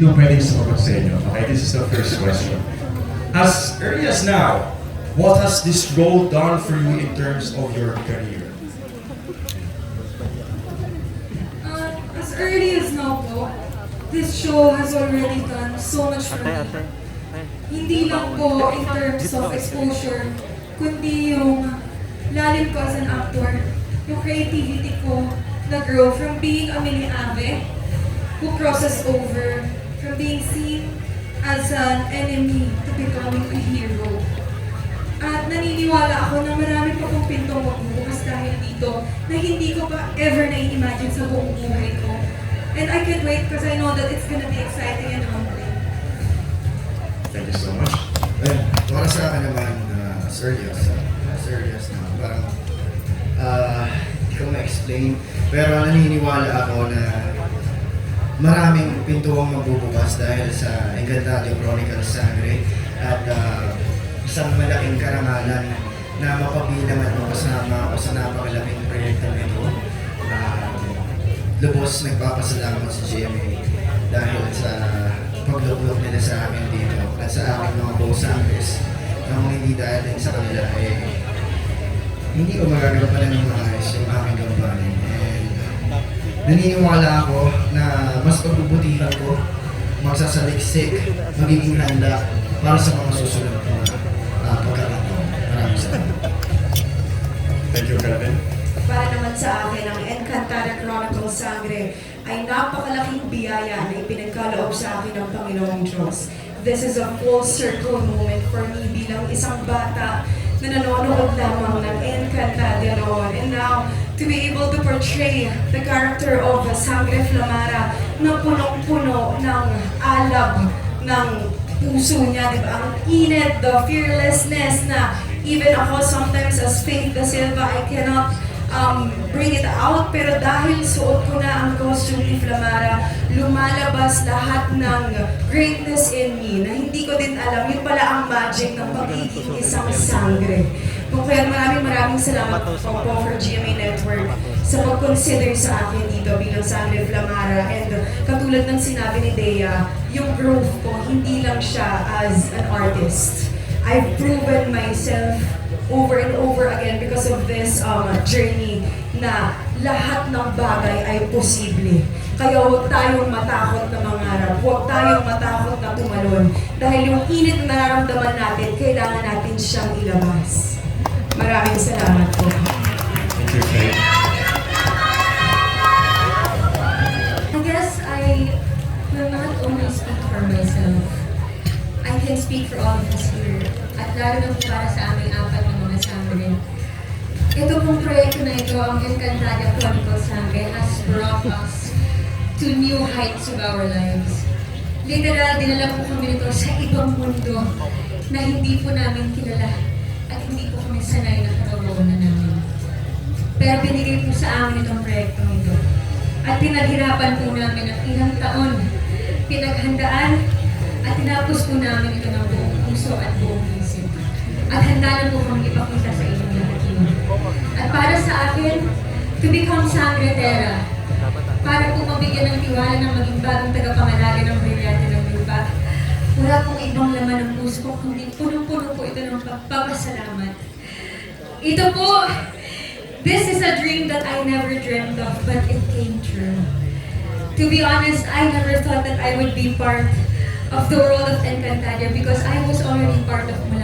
Sino pwedeng sumagot sa inyo? Okay, this is the first question. As early as now, what has this role done for you in terms of your career? Uh, as early as now po, this show has already done so much for me. Hindi lang po in terms of exposure, kundi yung lalim ko as an actor, yung creativity ko na grow from being a mini ave who crosses over from being seen as an enemy to becoming a hero. At naniniwala ako na marami pa kong pintong magbubukas dahil dito na hindi ko pa ever na-imagine sa buong buhay ko. And I can't wait because I know that it's gonna be exciting and humbling. Thank you so much. Well, para sa akin naman, uh, as early as now, parang, ah, hindi ko ma-explain, pero naniniwala ako na maraming pintuang magbubukas dahil sa Encantado Chronicles Sangre at ah, isang malaking karangalan na mapabilang at makasama ako sa napakalaking proyekto nito. Ah, lubos nagpapasalamat sa GMA dahil sa pagluklok nila sa akin dito at sa aking mga co-sangres na kung hindi dahil din sa kanila eh hindi ko magagawa pala ng yung aking gampanin and naniniwala ako na mas pagbubutihan ko magsasaliksik, magiging handa para sa mga susunod na uh, pagkakataon. Maraming salamat. Thank you, Kevin. Para naman sa akin, ang Encantada Chronicles Sangre ay napakalaking biyaya na ipinagkaloob sa akin ng Panginoong Diyos. This is a full circle moment for me bilang isang bata na nanonood lamang ng Encantada noon. And now, to be able to portray the character of Sangre Flamara na punong-puno ng alab ng puso niya, di ba? Ang init, the fearlessness na even ako sometimes as Faith Da Silva, I cannot um, bring it out. Pero dahil suot ko na ang costume ni Flamara, lumalabas lahat ng greatness in me na hindi ko din alam. Yun pala ang magic ng pagiging isang sangre. Kung kaya maraming maraming salamat po po for GMA Network sa pag-consider sa akin dito bilang Sangre Flamara. And katulad ng sinabi ni Dea, yung growth ko, hindi lang siya as an artist. I've proven myself over and over again because of this um, journey na lahat ng bagay ay posible. Kaya huwag tayong matakot na mangarap, huwag tayong matakot na tumalon. Dahil yung init na nararamdaman natin, kailangan natin siyang ilabas. Maraming salamat po. Thank you, Faith. I guess I will not only speak for myself. I can speak for all of us here. At lalo na po para sa aming apat sangre. Ito pong proyekto na ito, ang Encantada Chronicles Sangre, has brought us to new heights of our lives. Literal, dinala po kami nito sa ibang mundo na hindi po namin kilala at hindi po kami sanay na karoroonan namin. Pero binigay po sa amin itong proyekto ito. At pinaghirapan po namin ng ilang taon. Pinaghandaan at tinapos po namin ito ng buong puso at buong isip. At handa na po kami ipakita to become Sangre Terra, para po mabigyan ng tiwala ng maging bagong tagapangalaga ng brilyante ng lupa, wala pong ibang laman ng puso ko, kundi punong-puno po ito ng pagpapasalamat. Ito po, this is a dream that I never dreamed of, but it came true. To be honest, I never thought that I would be part of the world of Encantadia because I was already part of. At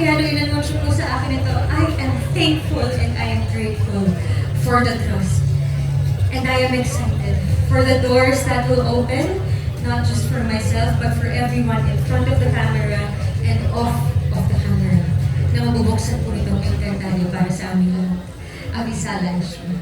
kaya nung inanunsyo po sa akin ito, I am thankful and I am grateful for the trust. And I am excited for the doors that will open, not just for myself, but for everyone in front of the camera and off of the camera na mabubuksan po nitong Encantadia para sa amin lahat. Abisala Ishma.